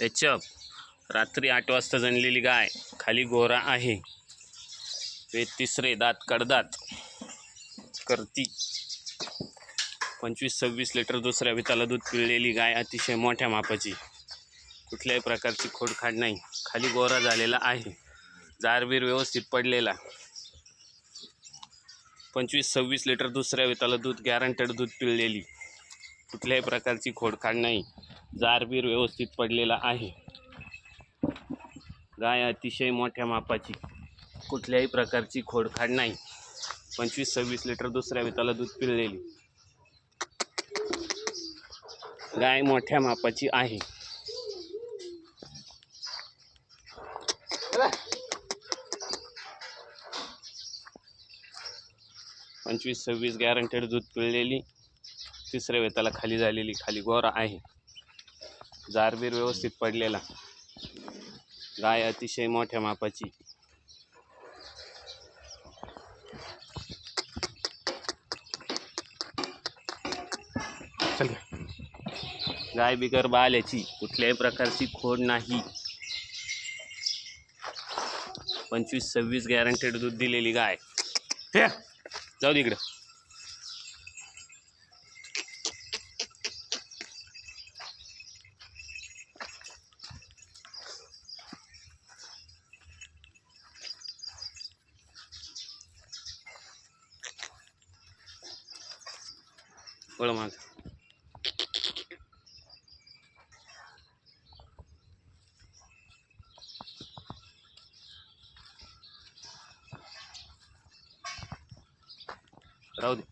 एचप रात्री आठ वाजता जणलेली गाय खाली गोरा आहे. वे तिसरे दात कडदात करती. पंचवीस सव्वीस लिटर दुसऱ्या विताला दूध पिळलेली गाय अतिशय मोठ्या मापाची. कुठल्याही प्रकारची खोडखाड नाही. खाली गोरा झालेला आहे. जारबीर व्यवस्थित पडलेला. पंचवीस सव्वीस लिटर दुसऱ्या विताला दूध गॅरंटेड दूध पिळलेली. कुठल्याही प्रकारची खोडखाड नाही. जारबीर व्यवस्थित पडलेला आहे. गाय अतिशय मोठ्या मापाची कुठल्याही प्रकारची खोडखाड नाही. पंचवीस सव्वीस लिटर दुसऱ्या विताला दूध पिळलेली. गाय मोठ्या मापाची आहे. पंचवीस सव्वीस गॅरंटेड दूध पिळलेली. तिसऱ्या वेताला खाली झालेली खाली गोरा आहे. जारबीर व्यवस्थित पडलेला. गाय अतिशय मोठ्या मापाची. गाय बिगर बाल्याची कुठल्याही प्रकारची खोड नाही. पंचवीस सव्वीस गॅरंटेड दूध दिलेली गाय. हे. जाऊ दे इकडं. वळ माग राहू दे